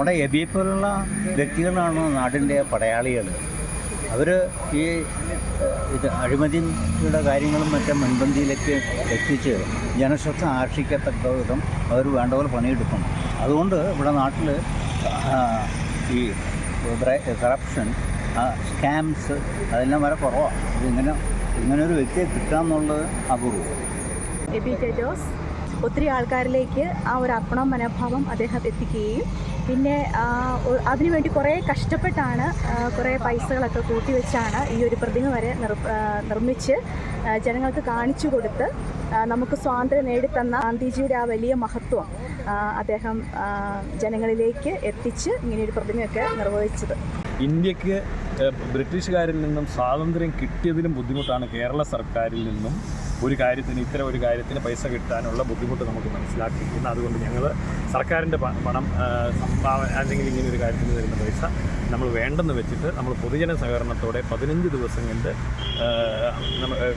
നമ്മുടെ എബിയെ പോലുള്ള വ്യക്തികളാണ് നാടിന്റെ പടയാളികൾ. അവർ ഈ ഇത് അഴിമതിയുടെ കാര്യങ്ങളും മറ്റും മുൻപന്തിയിലേക്ക് എത്തിച്ച് ജനശ്രദ്ധ ആകർഷിക്കത്തക്ക വിധം അവർ വേണ്ട പോലെ പണിയെടുക്കണം അതുകൊണ്ട് ഇവിടെ നാട്ടിൽ ഈ കറപ്ഷൻ സ്കാംസ് അതെല്ലാം വരെ കുറവാണ്. ഇതിങ്ങനെ ഇങ്ങനെ ഒരു വ്യക്തിയെ കിട്ടാമെന്നുള്ളത് അപൂർവം. ഒത്തിരി ആൾക്കാരിലേക്ക് ആ ഒരു അർപ്പണ മനോഭാവം അദ്ദേഹം എത്തിക്കുകയും പിന്നെ അതിനുവേണ്ടി കുറേ കഷ്ടപ്പെട്ടാണ് കുറേ പൈസകളൊക്കെ കൂട്ടിവെച്ചാണ് ഈ ഒരു പ്രതിമ വരെ നിർമ്മിച്ച് ജനങ്ങൾക്ക് കാണിച്ചു കൊടുത്ത് നമുക്ക് സ്വാതന്ത്ര്യം നേടിത്തന്ന ഗാന്ധിജിയുടെ ആ വലിയ മഹത്വം അദ്ദേഹം ജനങ്ങളിലേക്ക് എത്തിച്ച് ഇങ്ങനെയൊരു പ്രതിമയൊക്കെ നിർവഹിച്ചത്. ഇന്ത്യയ്ക്ക് ബ്രിട്ടീഷുകാരിൽ നിന്നും സ്വാതന്ത്ര്യം കിട്ടിയതിലും ബുദ്ധിമുട്ടാണ് കേരള സർക്കാരിൽ നിന്നും. ഒരു കാര്യത്തിന് ഇത്തരം ഒരു കാര്യത്തിന് പൈസ കിട്ടാനുള്ള ബുദ്ധിമുട്ട് നമുക്ക് മനസ്സിലാക്കി മനസ്സിലാക്കിയിരിക്കുന്നു അതുകൊണ്ട് ഞങ്ങൾ സർക്കാരിന്റെ പണം സംഭാവന അല്ലെങ്കിൽ ഇങ്ങനെ ഒരു കാര്യത്തിന് തരുന്ന പൈസ നമ്മൾ വേണ്ടെന്ന് വെച്ചിട്ട് നമ്മൾ പൊതുജന സഹകരണത്തോടെ പതിനഞ്ച് ദിവസം കൊണ്ട്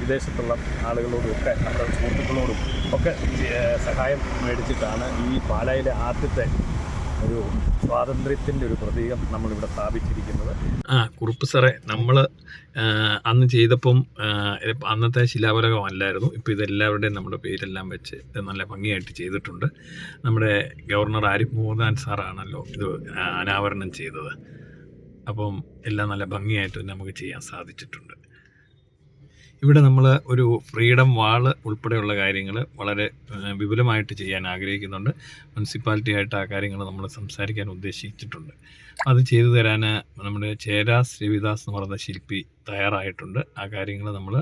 വിദേശത്തുള്ള ആളുകളോടും ഒക്കെ നമ്മുടെ സുഹൃത്തുക്കളോടും ഒക്കെ സഹായം മേടിച്ചിട്ടാണ് ഈ പാലായിലെ ആദ്യത്തെ ഒരു സ്വാതന്ത്ര്യത്തിന്റെ ഒരു പ്രതീകം നമ്മളിവിടെ സ്ഥാപിച്ചിരിക്കുന്നത്. ആ കുറുപ്പ് സാറേ നമ്മൾ അന്ന് ചെയ്തപ്പം അന്നത്തെ ശിലാപലകം അല്ലായിരുന്നു. ഇപ്പോൾ ഇതെല്ലാവരുടെയും നമ്മുടെ പേരെല്ലാം വെച്ച് നല്ല ഭംഗിയായിട്ട് ചെയ്തിട്ടുണ്ട്. നമ്മുടെ ഗവർണർ ആരിഫ് മുഹമ്മദാൻ സാറാണല്ലോ ഇത് അനാവരണം ചെയ്തത്. അപ്പം എല്ലാം നല്ല ഭംഗിയായിട്ട് നമുക്ക് ചെയ്യാൻ സാധിച്ചിട്ടുണ്ട്. ഇവിടെ നമ്മൾ ഒരു ഫ്രീഡം വാൾ ഉൾപ്പെടെയുള്ള കാര്യങ്ങൾ വളരെ വിപുലമായിട്ട് ചെയ്യാൻ ആഗ്രഹിക്കുന്നുണ്ട്. മുനിസിപ്പാലിറ്റിയായിട്ട് ആ കാര്യങ്ങൾ നമ്മൾ സംസാരിക്കാൻ ഉദ്ദേശിച്ചിട്ടുണ്ട്. അത് ചെയ്തു തരാൻ നമ്മുടെ ചേരാസ് ശ്രീവിദാസ് എന്ന് പറയുന്ന ശില്പി തയ്യാറായിട്ടുണ്ട്. ആ കാര്യങ്ങൾ നമ്മൾ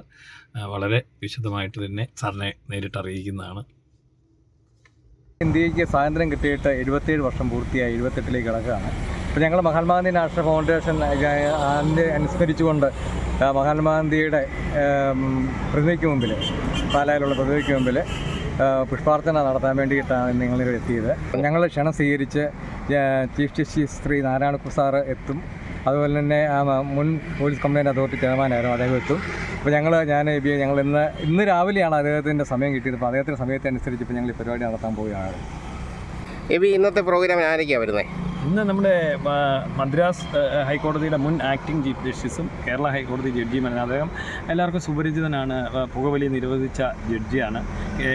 വളരെ വിശദമായിട്ട് തന്നെ സാറിനെ നേരിട്ട് അറിയിക്കുന്നതാണ്. ഇന്ത്യയ്ക്ക് സ്വാതന്ത്ര്യം കിട്ടിയിട്ട് എഴുപത്തേഴ് വർഷം പൂർത്തിയായി എഴുപത്തെട്ടിലേക്ക് കിടക്കുകയാണ്. അപ്പോൾ ഞങ്ങൾ മഹാത്മാഗാന്ധി നാഷണൽ ഫൗണ്ടേഷൻ അതിന്റെ അനുസ്മരിച്ചുകൊണ്ട് മഹാത്മാഗാന്ധിയുടെ പ്രതിമയ്ക്ക് മുമ്പിൽ പാലായിലുള്ള പ്രതിമയ്ക്ക് മുമ്പിൽ പുഷ്പാർച്ചന നടത്താൻ വേണ്ടിയിട്ടാണ് നിങ്ങളിവിടെ എത്തിയത്. ഞങ്ങൾ ക്ഷണം സ്വീകരിച്ച് chief justice Shri Narayana sir എത്തും. അതുപോലെ തന്നെ മുൻ പോലീസ് കംപ്ലയിന്റ് അതോറിറ്റി ചെയർമാനായിരുന്നു അദ്ദേഹം എത്തും. അപ്പോൾ ഞങ്ങൾ ഞാൻ ഞങ്ങൾ ഇന്ന് ഇന്ന് രാവിലെയാണ് അദ്ദേഹത്തിന്റെ സമയം കിട്ടിയത്. അപ്പോൾ അദ്ദേഹത്തിന്റെ സമയത്തിനനുസരിച്ച് ഇപ്പോൾ ഞങ്ങൾ ഈ പരിപാടി നടത്താൻ പോവുകയാണ്. എബി ഇന്നത്തെ പ്രോഗ്രാം ആരൊക്കെയാണ് വരുന്നത് ഇന്ന് നമ്മുടെ മദ്രാസ് ഹൈക്കോടതിയുടെ മുൻ ആക്ടിംഗ് ചീഫ് ജസ്റ്റിസും കേരള ഹൈക്കോടതി ജഡ്ജിയുമാണ് അദ്ദേഹം എല്ലാവർക്കും സുപരിചിതനാണ്. പുകവലി നിരോധിച്ച ജഡ്ജിയാണ്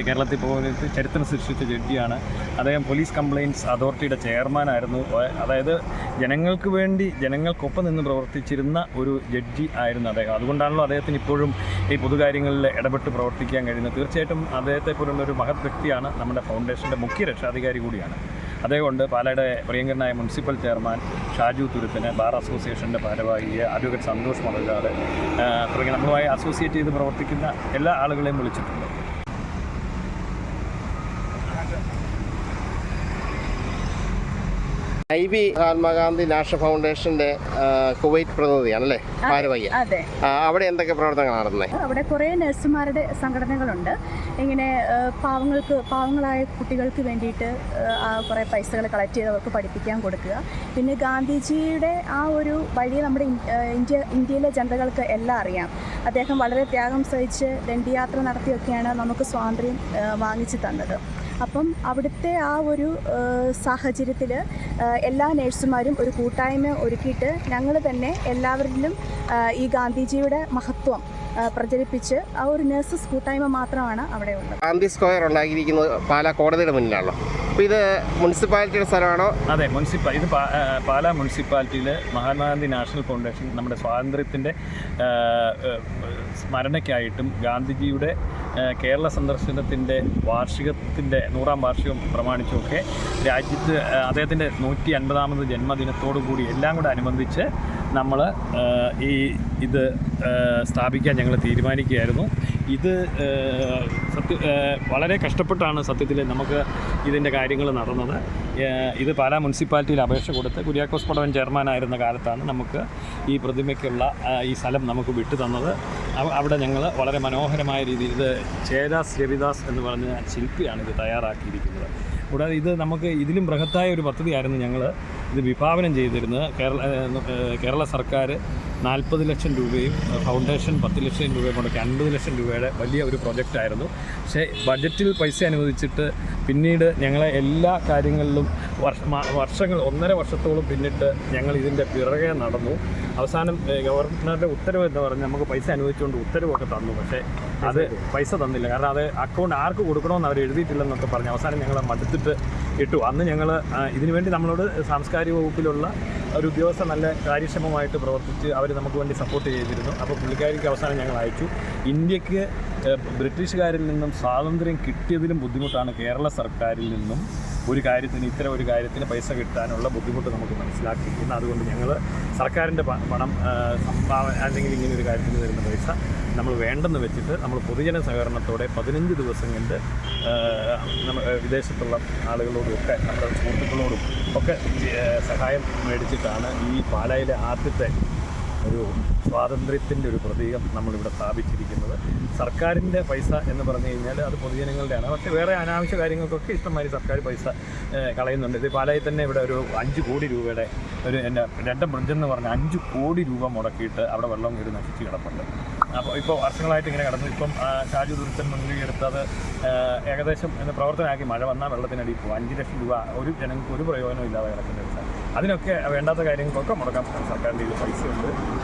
കേരളത്തിൽ പുകവലി ചരിത്രം സൃഷ്ടിച്ച ജഡ്ജിയാണ് അദ്ദേഹം പോലീസ് കംപ്ലയിൻസ് അതോറിറ്റിയുടെ ചെയർമാനായിരുന്നു അതായത് ജനങ്ങൾക്ക് വേണ്ടി ജനങ്ങൾക്കൊപ്പം നിന്ന് പ്രവർത്തിച്ചിരുന്ന ഒരു ജഡ്ജി ആയിരുന്നു അദ്ദേഹം. അതുകൊണ്ടാണല്ലോ അദ്ദേഹത്തിന് ഇപ്പോഴും ഈ പൊതുകാര്യങ്ങളിൽ ഇടപെട്ട് പ്രവർത്തിക്കാൻ കഴിയുന്നത്. തീർച്ചയായിട്ടും അദ്ദേഹത്തെ പോലുള്ള ഒരു മഹത് വ്യക്തിയാണ് നമ്മുടെ ഫൗണ്ടേഷന്റെ മുഖ്യ രക്ഷാധികാരി കൂടിയാണ്. അതേകൊണ്ട് പാലയുടെ പ്രിയങ്കരനായ മുനിസിപ്പൽ ചെയർമാൻ ഷാജു തുരുത്തിന് ബാർ അസോസിയേഷന്റെ ഭാരവാഹി അഡ്വക്കേറ്റ് സന്തോഷ് മതജാട് തുടങ്ങി നമ്മളുമായി അസോസിയേറ്റ് ചെയ്ത് പ്രവർത്തിക്കുന്ന എല്ലാ ആളുകളെയും വിളിച്ചിട്ടുണ്ട്. ഐ ബി മഹാത്മാഗാന്ധി നാഷണൽ ഫൗണ്ടേഷന്റെ കുവൈറ്റ് പ്രതിനിധിയാണല്ലേ? ഭാരവാഹി അതെ. അവിടെ എന്തൊക്കെ പ്രവർത്തനങ്ങൾ നടന്നത് അവിടെ കുറേ നഴ്സുമാരുടെ സംഘടനകളുണ്ട്. ഇങ്ങനെ പാവങ്ങൾക്ക് പാവങ്ങളായ കുട്ടികൾക്ക് വേണ്ടിയിട്ട് കുറെ പൈസകൾ കളക്ട് ചെയ്ത് അവർക്ക് പഠിപ്പിക്കാൻ കൊടുക്കുക. പിന്നെ ഗാന്ധിജിയുടെ ആ ഒരു വഴി നമ്മുടെ ഇന്ത്യ ഇന്ത്യയിലെ ജനതകൾക്ക് എല്ലാം അറിയാം. അദ്ദേഹം വളരെ ത്യാഗം സഹിച്ച് ദണ്ഡിയാത്ര നടത്തിയൊക്കെയാണ് നമുക്ക് സ്വാതന്ത്ര്യം വാങ്ങിച്ചു തന്നത്. അപ്പം അവിടുത്തെ ആ ഒരു സാഹചര്യത്തിൽ എല്ലാ നേഴ്സുമാരും ഒരു കൂട്ടായ്മ ഒരുക്കിയിട്ട് ഞങ്ങൾ തന്നെ എല്ലാവരിലും ഈ ഗാന്ധിജിയുടെ മഹത്വം പ്രചരിപ്പിച്ച് ആ ഒരു നഴ്സസ് കൂട്ടായ്മ മാത്രമാണ് അവിടെ ഉള്ളത്. ഗാന്ധി സ്ക്വയർ ഉണ്ടാക്കിയിരിക്കുന്നത് പാലാ കോടതിയുടെ മുന്നിലാണല്ലോ. അപ്പോൾ ഇത് മുനിസിപ്പാലിറ്റിയുടെ സ്ഥലമാണോ? അതെ മുനിസിപ്പ ഇത് പാലാ മുനിസിപ്പാലിറ്റിയിൽ മഹാത്മാഗാന്ധി നാഷണൽ ഫൗണ്ടേഷൻ നമ്മുടെ സ്വാതന്ത്ര്യത്തിന്റെ സ്മരണയ്ക്കായിട്ടും ഗാന്ധിജിയുടെ കേരള സന്ദർശനത്തിന്റെ വാർഷികത്തിന്റെ നൂറാം വാർഷികം പ്രമാണിച്ചുമൊക്കെ രാജ്യത്ത് അദ്ദേഹത്തിന്റെ നൂറ്റി അൻപതാമത് ജന്മദിനത്തോടു കൂടി എല്ലാം കൂടെ അനുബന്ധിച്ച് നമ്മൾ ഈ ഇത് സ്ഥാപിക്കാൻ ഞങ്ങൾ തീരുമാനിക്കുകയായിരുന്നു. ഇത് സത്യ വളരെ കഷ്ടപ്പെട്ടാണ് സത്യത്തിൽ നമുക്ക് ഇതിന്റെ കാര്യങ്ങൾ നടന്നത്. ഇത് പാലാ മുനിസിപ്പാലിറ്റിയിൽ അപേക്ഷ കൊടുത്ത് കുര്യാക്കോസ് പടവൻ ചെയർമാനായിരുന്ന കാലത്താണ് നമുക്ക് ഈ പ്രതിമയ്ക്കുള്ള ഈ സ്ഥലം നമുക്ക് വിട്ടു തന്നത്. അവിടെ ഞങ്ങൾ വളരെ മനോഹരമായ രീതിയിൽ ഇത് ചേരാസ് രവിദാസ് എന്ന് പറഞ്ഞ ശില്പിയാണ് ഇത് തയ്യാറാക്കിയിരിക്കുന്നത്. കൂടാതെ ഇത് നമുക്ക് ഇതിലും ബൃഹത്തായ ഒരു പദ്ധതിയായിരുന്നു ഞങ്ങൾ ഇത് വിഭാവനം ചെയ്തിരുന്നത്. കേരള കേരള സർക്കാർ നാൽപ്പത് ലക്ഷം രൂപയും ഫൗണ്ടേഷൻ പത്ത് ലക്ഷം രൂപയും കൊണ്ടൊക്കെ അൻപത് ലക്ഷം രൂപയുടെ വലിയ ഒരു പ്രൊജക്റ്റായിരുന്നു പക്ഷേ ബഡ്ജറ്റിൽ പൈസ അനുവദിച്ചിട്ട് പിന്നീട് ഞങ്ങളെ എല്ലാ കാര്യങ്ങളിലും വർഷ വർഷങ്ങൾ ഒന്നര വർഷത്തോളം പിന്നിട്ട് ഞങ്ങൾ ഇതിന്റെ പിറകെ നടന്നു. അവസാനം ഗവർണറുടെ ഉത്തരവ് എന്ന് പറഞ്ഞാൽ നമുക്ക് പൈസ അനുവദിച്ചുകൊണ്ട് ഉത്തരവൊക്കെ തന്നു. പക്ഷേ അത് പൈസ തന്നില്ല. കാരണം അത് അക്കൗണ്ട് ആർക്ക് കൊടുക്കണമെന്ന് അവർ എഴുതിയിട്ടില്ലെന്നൊക്കെ പറഞ്ഞു അവസാനം ഞങ്ങളെ മടുത്തിട്ട് ഇട്ടു. അന്ന് ഞങ്ങൾ ഇതിനുവേണ്ടി നമ്മളോട് സാംസ്കാരിക വകുപ്പിലുള്ള ഒരു ഉദ്യോഗസ്ഥ നല്ല കാര്യക്ഷമമായിട്ട് പ്രവർത്തിച്ച് അവർ നമുക്ക് വേണ്ടി സപ്പോർട്ട് ചെയ്തിരുന്നു. അപ്പോൾ പുള്ളിക്കാരിക്ക് അവസാനം ഞങ്ങൾ അയച്ചു. ഇന്ത്യയ്ക്ക് ബ്രിട്ടീഷുകാരിൽ നിന്നും സ്വാതന്ത്ര്യം കിട്ടിയതിലും ബുദ്ധിമുട്ടാണ് കേരള സർക്കാരിൽ നിന്നും. ഒരു കാര്യത്തിന് ഇത്തരം ഒരു കാര്യത്തിന് പൈസ കിട്ടാനുള്ള ബുദ്ധിമുട്ട് നമുക്ക് മനസ്സിലാക്കി ഇന്ന് അതുകൊണ്ട് ഞങ്ങൾ സർക്കാരിന്റെ പണം സംഭാവന അല്ലെങ്കിൽ ഇങ്ങനെ ഒരു കാര്യത്തിന് തരുന്ന പൈസ നമ്മൾ വേണ്ടെന്ന് വെച്ചിട്ട് നമ്മൾ പൊതുജന സഹകരണത്തോടെ പതിനഞ്ച് ദിവസം കൊണ്ട് നമ്മൾ വിദേശത്തുള്ള ആളുകളോടുമൊക്കെ നമ്മുടെ സുഹൃത്തുക്കളോടും ഒക്കെ സഹായം മേടിച്ചിട്ടാണ് ഈ പാലായിലെ ആദ്യത്തെ ഒരു സ്വാതന്ത്ര്യത്തിന്റെ ഒരു പ്രതീകം നമ്മളിവിടെ സ്ഥാപിച്ചിരിക്കുന്നത്. സർക്കാരിന്റെ പൈസ എന്ന് പറഞ്ഞു കഴിഞ്ഞാൽ അത് പൊതുജനങ്ങളുടെയാണ്. പക്ഷേ വേറെ അനാവശ്യ കാര്യങ്ങൾക്കൊക്കെ ഇഷ്ടംമാതിരി സർക്കാർ പൈസ കളയുന്നുണ്ട്. ഇത് പാലായിൽ തന്നെ ഇവിടെ ഒരു അഞ്ച് കോടി രൂപയുടെ ഒരു എന്റെ രണ്ട് ബ്രിഡ്ജെന്ന് പറഞ്ഞ അഞ്ച് കോടി രൂപ മുടക്കിയിട്ട് അവിടെ വെള്ളം കയറി നശിച്ച് കിടപ്പുണ്ട്. അപ്പോൾ ഇപ്പോൾ വർഷങ്ങളായിട്ട് ഇങ്ങനെ കിടന്നു ഇപ്പം ഷാജു ദുരിതൻ മുൻകൈ എടുത്തത് ഏകദേശം എന്ന് പ്രവർത്തനമാക്കി. മഴ വന്നാൽ വെള്ളത്തിനടിയിൽ പോകും. അഞ്ച് ലക്ഷം രൂപ ഒരു ജനങ്ങൾക്ക് ഒരു പ്രയോജനവും ഇല്ലാതെ കിടക്കുന്ന അതിനൊക്കെ വേണ്ടാത്ത കാര്യങ്ങൾക്കൊക്കെ മുടക്കാൻ സർക്കാരിന്റെ കയ്യിൽ പൈസ ആ,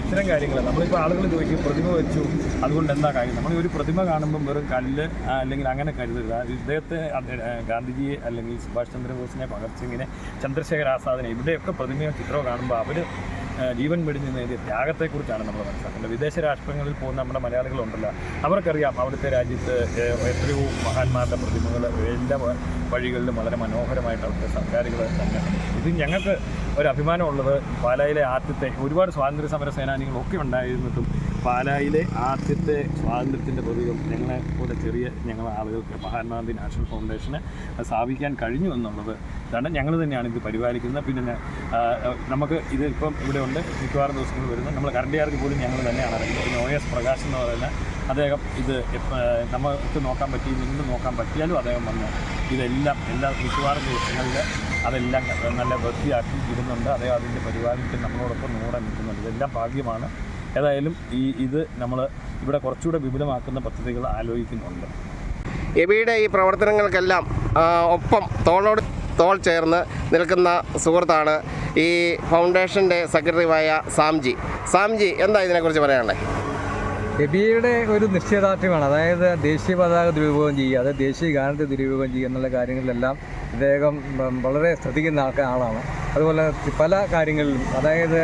ഇത്തരം കാര്യങ്ങൾ നമ്മളിപ്പോൾ ആളുകൾ ചോദിക്കും പ്രതിമ വെച്ചു അതുകൊണ്ട് എന്താ കാര്യം? നമ്മൾ ഒരു പ്രതിമ കാണുമ്പം വെറും കല്ല് അല്ലെങ്കിൽ അങ്ങനെ കരുതരുത്. ഇദ്ദേഹത്തെ ഗാന്ധിജിയെ അല്ലെങ്കിൽ സുഭാഷ് ചന്ദ്രബോസിനെ ഭഗത് സിംഗിനെ ചന്ദ്രശേഖർ ആസാദിനെ ഇവിടെയൊക്കെ പ്രതിമയോ ചിത്രമോ കാണുമ്പോൾ അവർ ജീവൻ വെടിഞ്ഞ് നേടിയ ത്യാഗത്തെക്കുറിച്ചാണ് നമ്മൾ മനസ്സിലാക്കുന്നത്. വിദേശ രാഷ്ട്രങ്ങളിൽ പോകുന്ന നമ്മുടെ മലയാളികളുണ്ടല്ലോ. അവർക്കറിയാം അവിടുത്തെ രാജ്യത്ത് എത്രയോ മഹാന്മാരുടെ പ്രതിമകൾ എല്ലാ വഴികളിലും വളരെ മനോഹരമായിട്ട് അവിടുത്തെ സർക്കാരുകൾ തന്നെ ഇത് ഞങ്ങൾക്ക് ഒരു അഭിമാനമുള്ളത് പാലയിലെ ആദ്യത്തെ ഒരുപാട് സ്വാതന്ത്ര്യ സമര സേനാനികളൊക്കെ ഉണ്ടായിരുന്നിട്ടും പാലായിലെ ആദ്യത്തെ സ്വാതന്ത്ര്യത്തിന്റെ പ്രതീകം ഞങ്ങളെ പോലെ ചെറിയ ഞങ്ങളെ ആളുകൾക്ക് മഹാത്മാഗാന്ധി നാഷണൽ ഫൗണ്ടേഷന് സ്ഥാപിക്കാൻ കഴിഞ്ഞു എന്നുള്ളത് ഇതാണ്. ഞങ്ങൾ തന്നെയാണ് ഇത് പരിപാലിക്കുന്നത്. പിന്നെ നമുക്ക് ഇത് ഇപ്പം ഇവിടെ ഉണ്ട്. മിക്കവാറും ദിവസങ്ങൾ വരുന്നത് നമ്മൾ കരണ്ടിയാർക്ക് പോലും ഞങ്ങൾ തന്നെയാണ് അറിയുന്നത് പിന്നെ ഒ എസ് പ്രകാശ് എന്ന് പറയുന്ന അദ്ദേഹം ഇത് നമുക്ക് നോക്കാൻ പറ്റിയില്ലെങ്കിൽ നോക്കാൻ പറ്റിയാലും അദ്ദേഹം വന്ന് ഇതെല്ലാം എല്ലാ മിക്കവാറും ദിവസങ്ങളിൽ അതെല്ലാം നല്ല വൃത്തിയാക്കി ഇടുന്നുണ്ട്. അദ്ദേഹം അതിന്റെ പരിപാലനത്തിൽ നമ്മളോടൊപ്പം നൂറെ നിൽക്കുന്നുണ്ട്. ഇതെല്ലാം ഭാഗ്യമാണ്. ഏതായാലും ഈ ഇത് നമ്മൾ ഇവിടെ കുറച്ചുകൂടെ വിപുലമാക്കുന്ന പദ്ധതികൾ ആലോചിക്കുന്നുണ്ട്. എബിയുടെ ഈ പ്രവർത്തനങ്ങൾക്കെല്ലാം ഒപ്പം തോളോട് തോൾ ചേർന്ന് നിൽക്കുന്ന സുഹൃത്താണ് ഈ ഫൗണ്ടേഷന്റെ സെക്രട്ടറിയായ സാംജി. സാംജി എന്താ ഇതിനെക്കുറിച്ച് പറയാനുള്ളത്? എബിയുടെ ഒരു നിശ്ചയദാർഢ്യമാണ്. അതായത് ദേശീയ പതാക ദുരുപയോഗം ചെയ്യുക അതായത് ദേശീയ ഗാനത്തെ ദുരുപയോഗം ചെയ്യുക എന്നുള്ള കാര്യങ്ങളിലെല്ലാം ഇദ്ദേഹം വളരെ ശ്രദ്ധിക്കുന്ന ആൾക്കാരാണ് അതുപോലെ പല കാര്യങ്ങളിലും അതായത്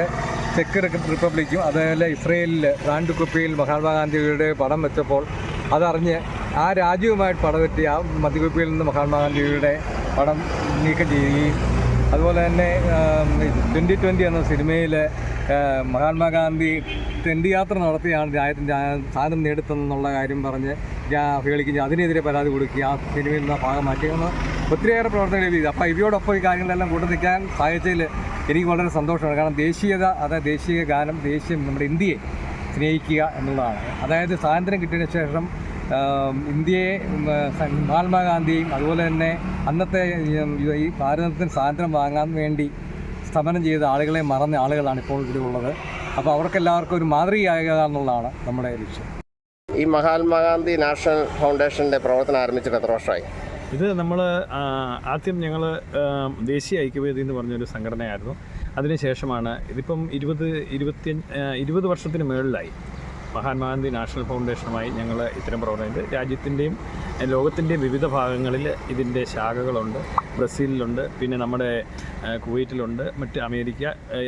ചെക്ക് റിപ്പബ്ലിക്കും അതേപോലെ ഇസ്രയേലിൽ റാൻഡ് കുപ്പിയിൽ മഹാത്മാഗാന്ധിയുടെ പടം വെച്ചപ്പോൾ അതറിഞ്ഞ് ആ രാജ്യവുമായിട്ട് പടവെറ്റി ആ മദ്യകുപ്പിയിൽ നിന്ന് മഹാത്മാഗാന്ധിയുടെ പടം നീക്കം ചെയ്യുകയും അതുപോലെ തന്നെ ട്വന്റി ട്വന്റി എന്ന സിനിമയിൽ മഹാത്മാഗാന്ധി ടെന്റ് യാത്ര നടത്തിയാണ് രാജ്യത്തിന്റെ സ്ഥാനം നേടുത്തതെന്നുള്ള കാര്യം പറഞ്ഞ് ഞാൻ അതിനെതിരെ പരാതി കൊടുക്കുക ആ സിനിമയിൽ നിന്ന് ഭാഗം മാറ്റിയെന്ന് ഒത്തിരിയേറെ പ്രവർത്തനങ്ങൾ ചെയ്തു. അപ്പോൾ ഇവയോടൊപ്പം ഈ കാര്യങ്ങളെല്ലാം കൂട്ടു നിൽക്കാൻ സാധിച്ചതിൽ എനിക്ക് വളരെ സന്തോഷമാണ്. കാരണം ദേശീയത അതായത് ദേശീയ ഗാനം ദേശീയം നമ്മുടെ ഇന്ത്യയെ സ്നേഹിക്കുക എന്നുള്ളതാണ്. അതായത് സ്വാതന്ത്ര്യം കിട്ടിയതിന് ശേഷം ഇന്ത്യയെ മഹാത്മാഗാന്ധിയും അതുപോലെ തന്നെ അന്നത്തെ ഈ ഭാരതത്തിന് സ്വാതന്ത്ര്യം വാങ്ങാൻ വേണ്ടി സ്തമനം ചെയ്ത ആളുകളെ മറന്ന ആളുകളാണ് ഇപ്പോൾ ഇവിടെ ഉള്ളത്. അപ്പോൾ അവർക്കെല്ലാവർക്കും ഒരു മാതൃകയാകുക എന്നുള്ളതാണ് നമ്മുടെ ലക്ഷ്യം. ഈ മഹാത്മാഗാന്ധി നാഷണൽ ഫൗണ്ടേഷന്റെ പ്രവർത്തനം ആരംഭിച്ചിട്ട് എത്ര വർഷമായി? ഇത് നമ്മൾ ആദ്യം ഞങ്ങൾ ദേശീയ ഐക്യവേദി എന്ന് പറഞ്ഞൊരു സംഘടനയായിരുന്നു. അതിനുശേഷമാണ് ഇതിപ്പം ഇരുപത് ഇരുപത്തി ഇരുപത് വർഷത്തിന് മുകളിലായി മഹാത്മാഗാന്ധി നാഷണൽ ഫൗണ്ടേഷനുമായി ഞങ്ങൾ ഇത്തരം പ്രവർത്തനമുണ്ട് രാജ്യത്തിന്റെയും ലോകത്തിന്റെയും വിവിധ ഭാഗങ്ങളിൽ ഇതിന്റെ ശാഖകളുണ്ട്. ബ്രസീലിലുണ്ട് പിന്നെ നമ്മുടെ കുവൈറ്റിലുണ്ട് മറ്റ് അമേരിക്ക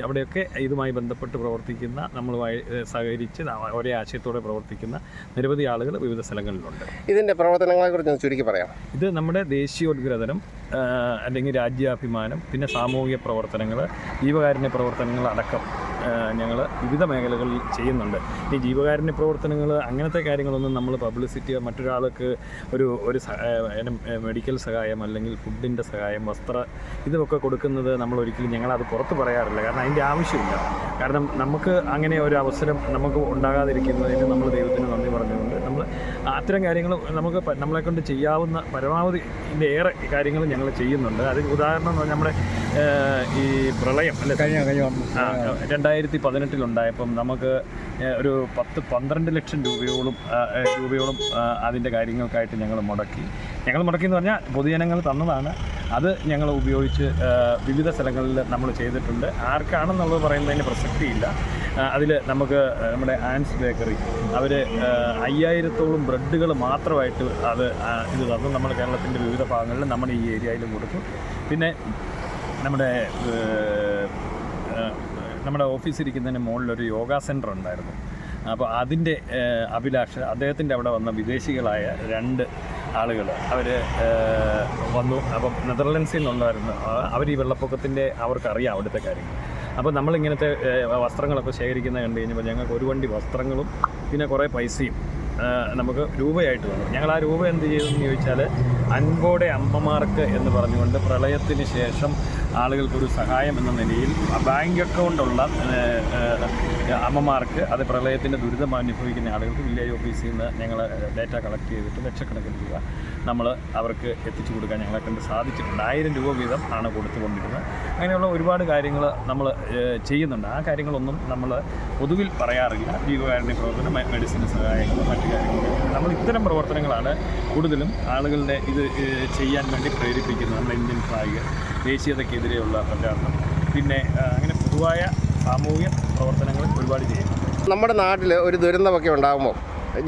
അവിടെയൊക്കെ ഇതുമായി ബന്ധപ്പെട്ട് പ്രവർത്തിക്കുന്ന നമ്മളുമായി സഹകരിച്ച് ഒരേ ആശയത്തോടെ പ്രവർത്തിക്കുന്ന നിരവധി ആളുകൾ വിവിധ സ്ഥലങ്ങളിലുണ്ട്. ഇതിന്റെ പ്രവർത്തനങ്ങളെക്കുറിച്ച് ചുരുക്കി പറയാം. ഇത് നമ്മുടെ ദേശീയോദ്ഗ്രഥനം അല്ലെങ്കിൽ രാജ്യാഭിമാനം പിന്നെ സാമൂഹിക പ്രവർത്തനങ്ങൾ ജീവകാരുണ്യ പ്രവർത്തനങ്ങൾ അടക്കം. ഞങ്ങൾ വിവിധ മേഖലകളിൽ ചെയ്യുന്നുണ്ട്. ഈ ജീവകാരുണ്യ പ്രവർത്തനങ്ങൾ അങ്ങനത്തെ കാര്യങ്ങളൊന്നും നമ്മൾ പബ്ലിസിറ്റി മറ്റൊരാൾക്ക് ഒരു ഒരു മെഡിക്കൽ സഹായം അല്ലെങ്കിൽ ഫുഡിന്റെ സഹായം വസ്ത്ര ഇതൊക്കെ കൊടുക്കുന്നത് നമ്മൾ ഒരിക്കലും ഞങ്ങളത് പുറത്ത് പറയാറില്ല. കാരണം അതിന്റെ ആവശ്യമില്ല. കാരണം നമുക്ക് അങ്ങനെ ഒരു അവസരം നമുക്ക് ഉണ്ടാകാതിരിക്കുന്നതിന് നമ്മൾ ദൈവത്തിന് നന്ദി പറഞ്ഞുകൊണ്ട് നമ്മൾ അത്തരം കാര്യങ്ങൾ നമുക്ക് നമ്മളെക്കൊണ്ട് നമ്മളെ കൊണ്ട് ചെയ്യാവുന്ന പരമാവധി ഇതിന്റെ ഏറെ കാര്യങ്ങൾ ഞങ്ങൾ ചെയ്യുന്നുണ്ട്. അതിന് ഉദാഹരണം നമ്മുടെ ഈ പ്രളയം അല്ലെ? കഴിഞ്ഞ കഴിഞ്ഞ ആ രണ്ടായിരത്തി പതിനെട്ടിലുണ്ടായപ്പം നമുക്ക് ഒരു പത്ത് പന്ത്രണ്ട് ലക്ഷം രൂപയോളം രൂപയോളം അതിന്റെ കാര്യങ്ങൾക്കായിട്ട് ഞങ്ങൾ മുടക്കി. ഞങ്ങൾ മുടക്കി എന്ന് പറഞ്ഞാൽ പൊതുജനങ്ങൾ തന്നതാണ്. അത് ഞങ്ങൾ ഉപയോഗിച്ച് വിവിധ സ്ഥലങ്ങളിൽ നമ്മൾ ചെയ്തിട്ടുണ്ട്. ആർക്കാണെന്നുള്ളത് പറയുന്നതിന് പ്രസക്തിയില്ല. അതിൽ നമുക്ക് നമ്മുടെ ആൻസ് ബേക്കറി അവർ അയ്യായിരത്തോളം ബ്രെഡുകൾ മാത്രമായിട്ട് അത് ഇത് തന്നു. നമ്മൾ കേരളത്തിന്റെ വിവിധ ഭാഗങ്ങളിൽ നമ്മുടെ ഈ ഏരിയയിലും കൊടുക്കും പിന്നെ നമ്മുടെ നമ്മുടെ ഓഫീസ് ഇരിക്കുന്നതിന് മുകളിലൊരു യോഗ സെന്റർ ഉണ്ടായിരുന്നു അപ്പോൾ അതിന്റെ അഭിലാഷ അദ്ദേഹത്തിന്റെ അവിടെ വന്ന വിദേശികളായ രണ്ട് ആളുകൾ അവർ വന്നു. അപ്പം നെതർലൻഡ്സിൽ നിന്നുണ്ടായിരുന്നു അവർ ഈ വെള്ളപ്പൊക്കത്തിന്റെ അവർക്കറിയാം അവിടുത്തെ കാര്യങ്ങൾ. അപ്പോൾ നമ്മളിങ്ങനത്തെ വസ്ത്രങ്ങളൊക്കെ ശേഖരിക്കുന്നത് കണ്ടു കഴിഞ്ഞപ്പോൾ ഞങ്ങൾക്ക് ഒരു വണ്ടി വസ്ത്രങ്ങളും പിന്നെ കുറേ പൈസയും നമുക്ക് രൂപയായിട്ട് വന്നു ഞങ്ങൾ ആ രൂപ എന്ത് ചെയ്തെന്ന് ചോദിച്ചാൽ അൻപോടെ അമ്മമാർക്ക് എന്ന് പറഞ്ഞുകൊണ്ട് പ്രളയത്തിന് ശേഷം ആളുകൾക്കൊരു സഹായം എന്ന നിലയിൽ ബാങ്ക് അക്കൗണ്ടുള്ള അമ്മമാർക്ക് അത് പ്രളയത്തിന്റെ ദുരിതം അനുഭവിക്കുന്ന ആളുകൾക്ക് വില്ലേജ് ഓഫീസിൽ നിന്ന് ഞങ്ങൾ ഡാറ്റ കളക്ട് ചെയ്തിട്ട് ലക്ഷക്കണക്കിന് രൂപ നമ്മൾ അവർക്ക് എത്തിച്ചു കൊടുക്കാൻ ഞങ്ങളെ കൊണ്ട് സാധിച്ചിട്ടുണ്ട്. ആയിരം രൂപ വീതം ആണ് കൊടുത്തുകൊണ്ടിരുന്നത്. അങ്ങനെയുള്ള ഒരുപാട് കാര്യങ്ങൾ നമ്മൾ ചെയ്യുന്നുണ്ട്. ആ കാര്യങ്ങളൊന്നും നമ്മൾ പൊതുവിൽ പറയാറില്ല. ജീവകാരുണ്യ പ്രവർത്തനം മെഡിസിൻ സഹായങ്ങൾ മറ്റു കാര്യങ്ങൾ നമ്മൾ ഇത്തരം പ്രവർത്തനങ്ങളാണ് കൂടുതലും ആളുകളുടെ ഇത് ചെയ്യാൻ വേണ്ടി പ്രേരിപ്പിക്കുന്നത്. നമ്മുടെ ഇന്ത്യൻ ഫ്ലാഗ് ദേശീയതയ്ക്കെതിരെയുള്ള പ്രചാരണം. പിന്നെ അങ്ങനെ പൊതുവായ സാമൂഹ്യ പ്രവർത്തനങ്ങൾ ഒരുപാട് ചെയ്യുന്നു. നമ്മുടെ നാട്ടിൽ ഒരു ദുരന്തമൊക്കെ ഉണ്ടാകുമ്പോൾ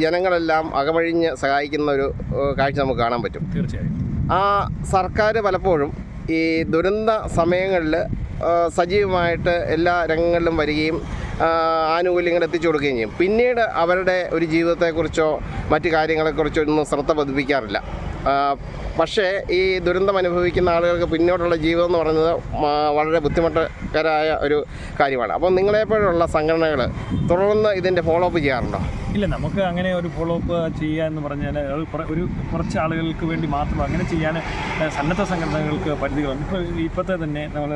ജനങ്ങളെല്ലാം അകമഴിഞ്ഞ് സഹായിക്കുന്ന ഒരു കാഴ്ച നമുക്ക് കാണാൻ പറ്റും. തീർച്ചയായും. ആ സർക്കാർ പലപ്പോഴും ഈ ദുരന്ത സമയങ്ങളിൽ സജീവമായിട്ട് എല്ലാ രംഗങ്ങളിലും വരികയും ആനുകൂല്യങ്ങൾ എത്തിച്ചു കൊടുക്കുകയും ചെയ്യും. പിന്നീട് അവരുടെ ഒരു ജീവിതത്തെക്കുറിച്ചോ മറ്റു കാര്യങ്ങളെക്കുറിച്ചോ ഒന്നും ശ്രദ്ധ പതിപ്പിക്കാറില്ല. പക്ഷേ ഈ ദുരന്തം അനുഭവിക്കുന്ന ആളുകൾക്ക് പിന്നോട്ടുള്ള ജീവിതം എന്ന് പറയുന്നത് വളരെ ബുദ്ധിമുട്ടുകരായ ഒരു കാര്യമാണ്. അപ്പോൾ നിങ്ങളെപ്പോഴുള്ള സംഘടനകൾ തുടർന്ന് ഇതിന്റെ ഫോളോ അപ്പ് ചെയ്യാറുണ്ടോ? ഇല്ല നമുക്ക് അങ്ങനെ ഒരു ഫോളോ അപ്പ് ചെയ്യുക എന്ന് പറഞ്ഞാൽ ഒരു കുറച്ച് ആളുകൾക്ക് വേണ്ടി മാത്രം അങ്ങനെ ചെയ്യാൻ സന്നദ്ധ സംഘടനകൾക്ക് പരിധികളുണ്ട്. ഇപ്പോൾ ഇപ്പോഴത്തെ തന്നെ നമ്മൾ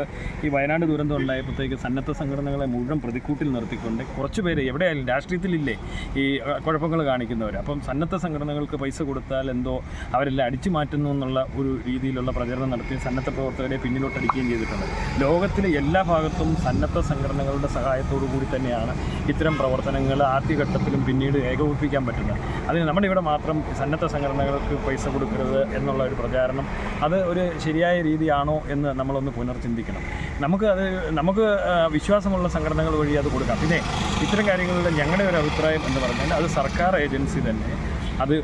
ഈ വയനാട് ദുരന്തം ഉണ്ടായപ്പോഴത്തേക്ക് സന്നദ്ധ സംഘടനകളെ മുഴുവൻ പ്രതിക്കൂട്ടിൽ നിർത്തിക്കൊണ്ട് കുറച്ച് പേര് എവിടെയായാലും രാഷ്ട്രീയത്തിലില്ലേ ഈ കുഴപ്പങ്ങൾ കാണിക്കുന്നവർ അപ്പം സന്നദ്ധ സംഘടനകൾക്ക് പൈസ കൊടുത്താൽ എന്തോ അവരെല്ലാം അടിച്ചു മാറ്റുന്നു എന്നുള്ള ഒരു രീതിയിലുള്ള പ്രചരണം നടത്തി സന്നദ്ധ പ്രവർത്തകരെ പിന്നിലോട്ട് അടിക്കുകയും ചെയ്തിട്ടുണ്ട്. ലോകത്തിലെ എല്ലാ ഭാഗത്തും സന്നദ്ധ സംഘടനകളുടെ സഹായത്തോടു കൂടി തന്നെയാണ് ഇത്തരം പ്രവർത്തനങ്ങൾ ആദ്യഘട്ടത്തിലും പിന്നീട് ഏകോപിപ്പിക്കാൻ പറ്റുന്നത്. അതിന് നമ്മുടെ ഇവിടെ മാത്രം സന്നദ്ധ സംഘടനകൾക്ക് പൈസ കൊടുക്കരുത് എന്നുള്ള ഒരു പ്രചാരണം അത് ഒരു ശരിയായ രീതിയാണോ എന്ന് നമ്മളൊന്ന് പുനർചിന്തിക്കണം. നമുക്ക് അത് നമുക്ക് വിശ്വാസമുള്ള സംഘടനകൾ വഴി അത് കൊടുക്കാം. പിന്നെ ഇത്തരം കാര്യങ്ങളിൽ ഞങ്ങളുടെ ഒരു അഭിപ്രായം എന്ന് പറഞ്ഞാൽ അത് സർക്കാർ ഏജൻസി തന്നെ അത്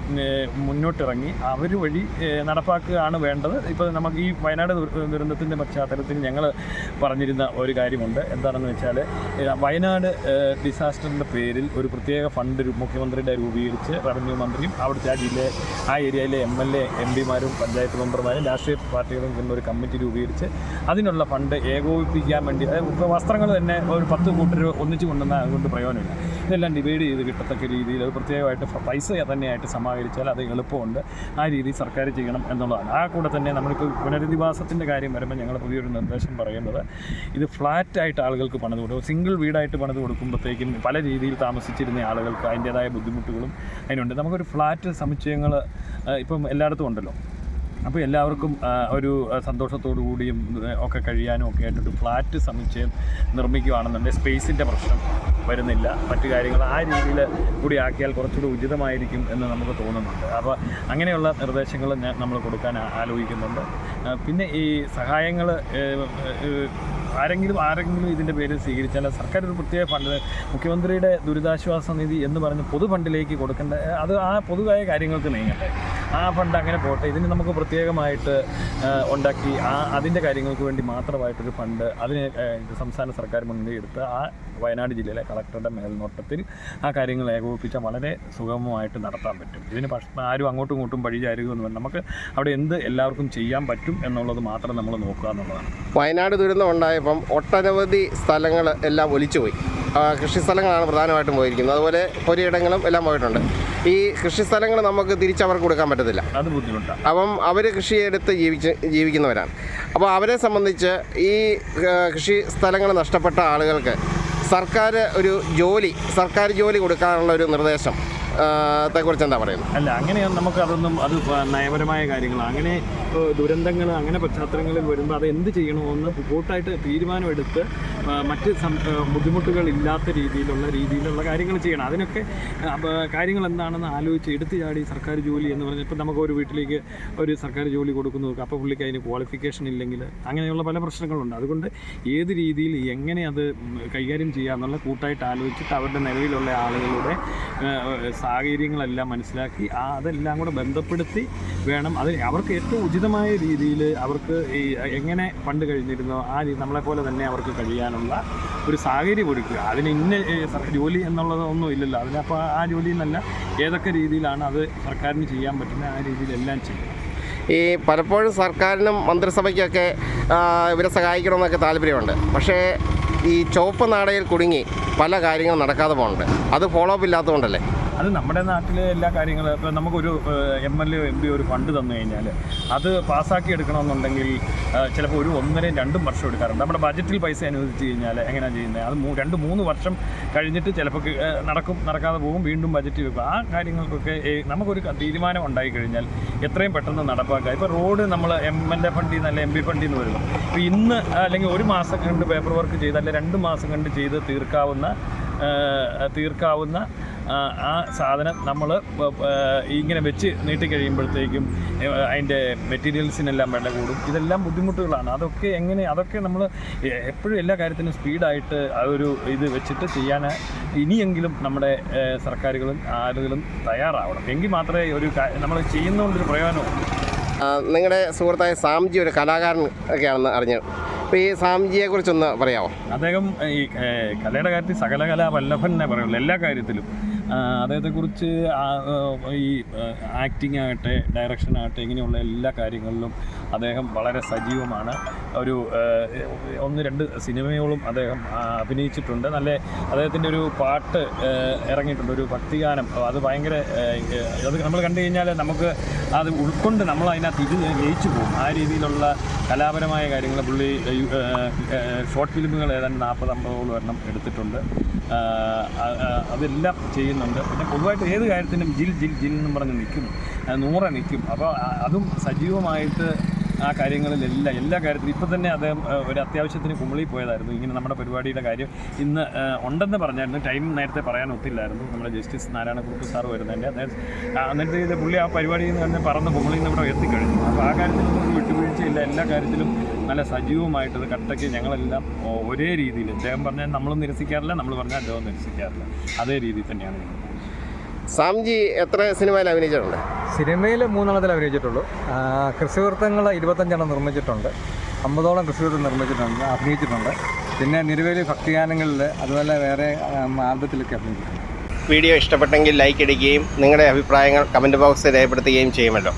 മുന്നോട്ടിറങ്ങി. അവർ വഴി നടപ്പാക്കുകയാണ് വേണ്ടത്. ഇപ്പോൾ നമുക്ക് ഈ വയനാട് ദുര- ദുരന്തത്തിന്റെ പശ്ചാത്തലത്തിൽ ഞങ്ങൾ പറഞ്ഞിരുന്ന ഒരു കാര്യമുണ്ട്. എന്താണെന്ന് വെച്ചാൽ വയനാട് ഡിസാസ്റ്ററിന്റെ പേരിൽ ഒരു പ്രത്യേക ഫണ്ട് മുഖ്യമന്ത്രിയുടെ രൂപീകരിച്ച് റവന്യൂ മന്ത്രിയും അവിടുത്തെ ആ ജില്ലയെ ആ ഏരിയയിലെ എം എൽ എ എം പിമാരും പഞ്ചായത്ത് മെമ്പർമാരും രാഷ്ട്രീയ പാർട്ടികളും ഒരു കമ്മിറ്റി രൂപീകരിച്ച് അതിനുള്ള ഫണ്ട് ഏകോപിപ്പിക്കാൻ വേണ്ടി അതായത് വസ്ത്രങ്ങൾ തന്നെ ഒരു പത്ത് കൂട്ടർ ഒന്നിച്ച് കൊണ്ടുവന്നാൽ അതുകൊണ്ട് പ്രയോജനമില്ല. ഇതെല്ലാം ഡിവൈഡ് ചെയ്ത് കിട്ടത്തക്ക രീതിയിൽ അത് പ്രത്യേകമായിട്ട് പൈസ തന്നെയായിട്ട് സമാഹരിച്ചാൽ അത് എളുപ്പമുണ്ട്. ആ രീതി സർക്കാർ ചെയ്യണം എന്നുള്ളതാണ്. ആ കൂടെ തന്നെ നമ്മളിപ്പോൾ പുനരധിവാസത്തിന്റെ കാര്യം വരുമ്പോൾ ഞങ്ങൾ പുതിയൊരു നിർദ്ദേശം പറയുന്നത് ഇത് ഫ്ലാറ്റായിട്ട് ആളുകൾക്ക് പണിത് കൊടുക്കും. സിംഗിൾ വീടായിട്ട് പണിത് കൊടുക്കുമ്പോഴത്തേക്കും പല രീതിയിൽ താമസിച്ചിരുന്ന ആളുകൾക്ക് അതിന്റേതായ ബുദ്ധിമുട്ടുകളും അതിനുണ്ട്. നമുക്കൊരു ഫ്ലാറ്റ് സമുച്ചയങ്ങൾ ഇപ്പം എല്ലായിടത്തും ഉണ്ടല്ലോ. അപ്പോൾ എല്ലാവർക്കും ഒരു സന്തോഷത്തോടു കൂടിയും ഒക്കെ കഴിയാനും ഒക്കെ ആയിട്ടൊരു ഫ്ലാറ്റ് സമുച്ചയം നിർമ്മിക്കുകയാണെന്നുണ്ടെങ്കിൽ സ്പേസിന്റെ പ്രശ്നം വരുന്നില്ല. മറ്റു കാര്യങ്ങൾ ആ രീതിയിൽ കൂടി ആക്കിയാൽ കുറച്ചുകൂടി ഉചിതമായിരിക്കും എന്ന് നമുക്ക് തോന്നുന്നുണ്ട്. അപ്പോൾ അങ്ങനെയുള്ള നിർദ്ദേശങ്ങൾ നമ്മൾ കൊടുക്കാൻ ആലോചിക്കുന്നുണ്ട്. പിന്നെ ഈ സഹായങ്ങൾ ആരെങ്കിലും ആരെങ്കിലും ഇതിന്റെ പേര് സ്വീകരിച്ചാൽ സർക്കാർ ഒരു പ്രത്യേക ഫണ്ട് മുഖ്യമന്ത്രിയുടെ ദുരിതാശ്വാസ നിധി എന്ന് പറഞ്ഞ് പൊതു ഫണ്ടിലേക്ക് കൊടുക്കേണ്ട അത് ആ പൊതുവായ കാര്യങ്ങൾക്ക് നീങ്ങട്ടെ. ആ ഫണ്ട് അങ്ങനെ പോട്ടെ. ഇതിന് നമുക്ക് പ്രത്യേകമായിട്ട് ഉണ്ടാക്കി ആ അതിന്റെ കാര്യങ്ങൾക്ക് വേണ്ടി മാത്രമായിട്ടൊരു ഫണ്ട് അതിന് സംസ്ഥാന സർക്കാർ മുൻകൈ എടുത്ത് ആ വയനാട് ജില്ലയിലെ കളക്ടറുടെ മേൽനോട്ടത്തിൽ ആ കാര്യങ്ങൾ ഏകോപിപ്പിച്ചാൽ വളരെ സുഗമമായിട്ട് നടത്താൻ പറ്റും. ഇതിന് പക്ഷ ആരും അങ്ങോട്ടും ഇങ്ങോട്ടും പഴിചാരുകയൊന്നും നമുക്ക് അവിടെ എന്ത് എല്ലാവർക്കും ചെയ്യാൻ പറ്റും എന്നുള്ളത് മാത്രം നമ്മൾ നോക്കുക എന്നുള്ളതാണ്. വയനാട് ദുരന്തം ഉണ്ടായപ്പം ഒട്ടനവധി സ്ഥലങ്ങൾ എല്ലാം ഒലിച്ചുപോയി. കൃഷി സ്ഥലങ്ങളാണ് പ്രധാനമായിട്ടും പോയിരിക്കുന്നത്. അതുപോലെ പൊരിയിടങ്ങളും എല്ലാം പോയിട്ടുണ്ട്. ഈ കൃഷി കൃഷിസ്ഥലങ്ങൾ നമുക്ക് തിരിച്ചവർക്ക് കൊടുക്കാൻ പറ്റത്തില്ല. അത് ബുദ്ധിമുട്ടാണ്. അപ്പം അവർ കൃഷിയെടുത്ത് ജീവിച്ച് ജീവിക്കുന്നവരാണ്. അപ്പോൾ അവരെ സംബന്ധിച്ച് ഈ കൃഷി സ്ഥലങ്ങൾ നഷ്ടപ്പെട്ട ആളുകൾക്ക് സർക്കാർ ഒരു ജോലി സർക്കാർ ജോലി കൊടുക്കാനുള്ള ഒരു നിർദ്ദേശം. ത്തെക്കുറിച്ച് എന്താ പറയുന്നത്? അല്ല അങ്ങനെയാണ് നമുക്ക് അതൊന്നും അത് നയപരമായ കാര്യങ്ങളാണ് അങ്ങനെ ദുരന്തങ്ങൾ അങ്ങനെ പശ്ചാത്തലങ്ങളിൽ വരുമ്പോൾ അത് എന്ത് ചെയ്യണമെന്ന് കൂട്ടായിട്ട് തീരുമാനമെടുത്ത് മറ്റ് ബുദ്ധിമുട്ടുകൾ ഇല്ലാത്ത രീതിയിലുള്ള രീതിയിലുള്ള കാര്യങ്ങൾ ചെയ്യണം. അതിനൊക്കെ കാര്യങ്ങൾ എന്താണെന്ന് ആലോചിച്ച് എടുത്തു ചാടി സർക്കാർ ജോലി എന്ന് പറഞ്ഞാൽ ഇപ്പം നമുക്ക് ഒരു വീട്ടിലേക്ക് ഒരു സർക്കാർ ജോലി കൊടുക്കുന്നു അപ്പോൾ പുള്ളിക്ക് അതിന് ക്വാളിഫിക്കേഷൻ ഇല്ലെങ്കിൽ അങ്ങനെയുള്ള പല പ്രശ്നങ്ങളുണ്ട്. അതുകൊണ്ട് ഏത് രീതിയിൽ എങ്ങനെ അത് കൈകാര്യം ചെയ്യാമെന്നുള്ള കൂട്ടായിട്ട് ആലോചിച്ചിട്ട് അവരുടെ നിലവിലുള്ള ആളുകളുടെ സാഹചര്യങ്ങളെല്ലാം മനസ്സിലാക്കി. ആ അതെല്ലാം കൂടെ ബന്ധപ്പെടുത്തി വേണം അതിന് അവർക്ക് ഏറ്റവും ഉചിതമായ രീതിയിൽ അവർക്ക് ഈ എങ്ങനെ പണ്ട് കഴിഞ്ഞിരുന്നോ ആ നമ്മളെപ്പോലെ തന്നെ അവർക്ക് കഴിയാനുള്ള ഒരു സാഹചര്യം ഒരുക്കുക. അതിന് ഇന്ന ജോലി എന്നുള്ളത് ഒന്നും ഇല്ലല്ലോ. അതിനപ്പോൾ ആ ജോലി എന്നല്ല ഏതൊക്കെ രീതിയിലാണ് അത് സർക്കാരിന് ചെയ്യാൻ പറ്റുന്ന ആ രീതിയിലെല്ലാം ചെയ്യുക ഈ പലപ്പോഴും സർക്കാരിനും മന്ത്രിസഭയ്ക്കൊക്കെ ഇവരെ സഹായിക്കണമെന്നൊക്കെ താല്പര്യമുണ്ട്. പക്ഷേ ഈ ചുവപ്പ് നാടയിൽ കുടുങ്ങി പല കാര്യങ്ങളും നടക്കാതെ പോകുന്നുണ്ട്. അത് ഫോളോ അപ്പ് ഇല്ലാത്തതുകൊണ്ടല്ലേ? അത് നമ്മുടെ നാട്ടിലെ എല്ലാ കാര്യങ്ങളും ഇപ്പോൾ നമുക്കൊരു M L A M P ഒരു ഫണ്ട് തന്നു കഴിഞ്ഞാൽ അത് പാസ്സാക്കി എടുക്കണമെന്നുണ്ടെങ്കിൽ ചിലപ്പോൾ ഒരു ഒന്നരയും രണ്ടും വർഷം എടുക്കാറുണ്ട്. നമ്മുടെ ബജറ്റിൽ പൈസ അനുവദിച്ച് കഴിഞ്ഞാൽ എങ്ങനെയാണ് ചെയ്യുന്നത് അത് രണ്ട് മൂന്ന് വർഷം കഴിഞ്ഞിട്ട് ചിലപ്പോൾ നടക്കും നടക്കാതെ പോകും വീണ്ടും ബജറ്റ് വെക്കും. ആ കാര്യങ്ങൾക്കൊക്കെ നമുക്കൊരു തീരുമാനം ഉണ്ടായി കഴിഞ്ഞാൽ എത്രയും പെട്ടെന്ന് നടപ്പാക്കുക. ഇപ്പോൾ റോഡ് നമ്മൾ എം എൽ എ ഫണ്ടിൽ നിന്ന് അല്ലെങ്കിൽ എം പി ഫണ്ടിൽ നിന്ന് വരുന്നു. ഇപ്പോൾ ഇന്ന് അല്ലെങ്കിൽ ഒരു മാസം കണ്ട് പേപ്പർ വർക്ക് ചെയ്ത് അല്ലെങ്കിൽ രണ്ട് മാസം കണ്ട് ചെയ്ത് തീർക്കാവുന്ന തീർക്കാവുന്ന ആ, സാധനം നമ്മൾ ഇങ്ങനെ വെച്ച് നീട്ടിക്കഴിയുമ്പോഴത്തേക്കും അതിന്റെ മെറ്റീരിയൽസിനെല്ലാം വില കൂടും. ഇതെല്ലാം ബുദ്ധിമുട്ടുകളാണ്. അതൊക്കെ എങ്ങനെ അതൊക്കെ നമ്മൾ എപ്പോഴും എല്ലാ കാര്യത്തിനും സ്പീഡായിട്ട് അതൊരു ഇത് വെച്ചിട്ട് ചെയ്യാൻ ഇനിയെങ്കിലും നമ്മുടെ സർക്കാരുകളും ആളുകളും തയ്യാറാവണം. എങ്കിൽ മാത്രമേ ഒരു നമ്മൾ ചെയ്യുന്നതുകൊണ്ടൊരു പ്രയോജനവും നിങ്ങളുടെ സുഹൃത്തായ സാംജി ഒരു കലാകാരൻ ഒക്കെയാണെന്ന് അറിഞ്ഞു. അപ്പോൾ ഈ സാംജിയെ കുറിച്ചൊന്ന് പറയാമോ അദ്ദേഹം ഈ കലയുടെ കാര്യത്തിൽ സകലകലാ വല്ലഭൻ എന്നേ പറയുള്ളൂ. എല്ലാ കാര്യത്തിലും. അദ്ദേഹത്തെക്കുറിച്ച് ഈ ആക്ടിംഗ് ആകട്ടെ ഡയറക്ഷൻ ആകട്ടെ ഇങ്ങനെയുള്ള എല്ലാ കാര്യങ്ങളിലും അദ്ദേഹം വളരെ സജീവമാണ്. ഒരു ഒന്ന് രണ്ട് സിനിമയോളം അദ്ദേഹം അഭിനയിച്ചിട്ടുണ്ട്. നല്ല അദ്ദേഹത്തിന്റെ ഒരു പാട്ട് ഇറങ്ങിയിട്ടുണ്ട്. ഒരു ഭക്തിഗാനം. അത് ഭയങ്കര അത് നമ്മൾ കണ്ടു കഴിഞ്ഞാൽ നമുക്ക് അത് ഉൾക്കൊണ്ട് നമ്മൾ അതിനകത്ത് ഇത് ലയിച്ചു പോകും. ആ രീതിയിലുള്ള കലാപരമായ കാര്യങ്ങൾ പുള്ളി ഷോർട്ട് ഫിലിമുകൾ ഏതാണ്ട് നാൽപ്പത് അമ്പതോളം എണ്ണം എടുത്തിട്ടുണ്ട്. അതെല്ലാം ചെയ്യുന്നുണ്ട്. പിന്നെ പൊതുവായിട്ട് ഏത് കാര്യത്തിനും ജിൽ ജിൽ ജിൽ എന്നും പറഞ്ഞ് നിൽക്കും. നൂറ നിൽക്കും. അപ്പോൾ അതും സജീവമായിട്ട് ആ കാര്യങ്ങളിലെല്ലാം എല്ലാ കാര്യത്തിലും. ഇപ്പം തന്നെ അദ്ദേഹം ഒരു അത്യാവശ്യത്തിന് കുമളി പോയതായിരുന്നു. ഇങ്ങനെ നമ്മുടെ പരിപാടിയുടെ കാര്യം ഇന്ന് ഉണ്ടെന്ന് പറഞ്ഞായിരുന്നു. ടൈം നേരത്തെ പറയാൻ ഒത്തില്ലായിരുന്നു. നമ്മുടെ ജസ്റ്റിസ് നാരായണക്കുറുപ്പ് സാർ വരുന്നതിന്റെ എന്നിട്ട് ഇത് പുള്ളി ആ പരിപാടിയിൽ നിന്ന് തന്നെ പറന്ന് കുമളിയിൽ നിന്ന് ഇവിടെ എത്തിക്കഴിഞ്ഞു. അപ്പോൾ ആ കാര്യത്തിലൊന്നും ഒരു വിട്ടുവീഴ്ചയില്ല എല്ലാ കാര്യത്തിലും നല്ല സജീവമായിട്ട് ഇത് കട്ടയ്ക്ക് ഞങ്ങളെല്ലാം ഒരേ രീതിയിൽ. അദ്ദേഹം പറഞ്ഞാൽ നമ്മളും നിരസിക്കാറില്ല നമ്മൾ പറഞ്ഞാൽ അദ്ദേഹം നിരസിക്കാറില്ല. അതേ രീതിയിൽ തന്നെയാണ് ഞങ്ങൾ സാംജി എത്ര സിനിമയിൽ അഭിനയിച്ചിട്ടുണ്ട്? സിനിമയിൽ മൂന്നെണ്ണത്തിൽ അഭിനയിച്ചിട്ടുള്ളൂ. കൃഷിവൃത്തങ്ങൾ ഇരുപത്തഞ്ചെണ്ണം നിർമ്മിച്ചിട്ടുണ്ട്. അമ്പതോളം കൃഷിവൃത്തം നിർമ്മിച്ചിട്ടുണ്ട് അഭിനയിച്ചിട്ടുണ്ട്. പിന്നെ നിരവധി ഭക്തിഗാനങ്ങളിൽ അതുപോലെ വേറെ ആൽബത്തിലൊക്കെ അഭിനയിച്ചിട്ടുണ്ട്. വീഡിയോ ഇഷ്ടപ്പെട്ടെങ്കിൽ ലൈക്ക് ഇടുകയും നിങ്ങളുടെ അഭിപ്രായങ്ങൾ കമന്റ് ബോക്സിൽ രേഖപ്പെടുത്തുകയും ചെയ്യുമല്ലോ.